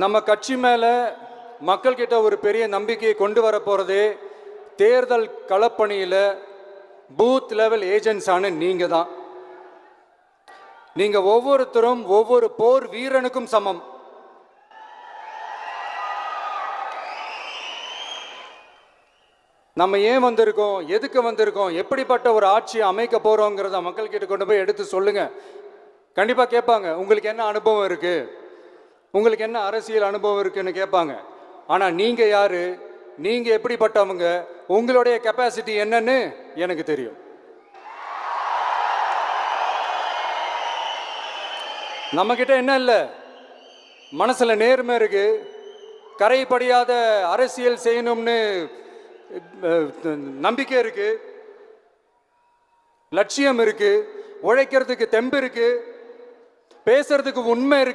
நம்ம கட்சி மேலே மக்கள்கிட்ட ஒரு பெரிய நம்பிக்கையை கொண்டு வர போகிறது தேர்தல் களப்பணியில் பூத் லெவல் ஏஜென்ட்ஸான நீங்கள் தான். நீங்கள் ஒவ்வொருத்தரும் ஒவ்வொரு போர் வீரனுக்கும் சமம். நம்ம ஏன் வந்திருக்கோம்? எதுக்கு வந்திருக்கோம்? எப்படிப்பட்ட ஒரு ஆட்சியை அமைக்க போகிறோங்கிறத மக்கள்கிட்ட கொண்டு போய் எடுத்து சொல்லுங்கள் கண்டிப்பாக கேட்பாங்க. உங்களுக்கு என்ன அனுபவம் இருக்குது உங்களுக்கு என்ன அரசியல் அனுபவம் இருக்குன்னு கேட்பாங்க. ஆனால் நீங்கள் யார்? நீங்கள் எப்படிப்பட்டவங்க? உங்களுடைய கெப்பாசிட்டி என்னன்னு எனக்கு தெரியும். நம்மக்கிட்ட என்ன இல்லை? மனசில் நேர்மை இருக்கு. கரைப்படியாத அரசியல் செய்யணும்னு நம்பிக்கை இருக்கு. லட்சியம் இருக்கு. உழைக்கிறதுக்கு தெம்பு இருக்கு. பேசுறதுக்கு உண்மை இருக்கு.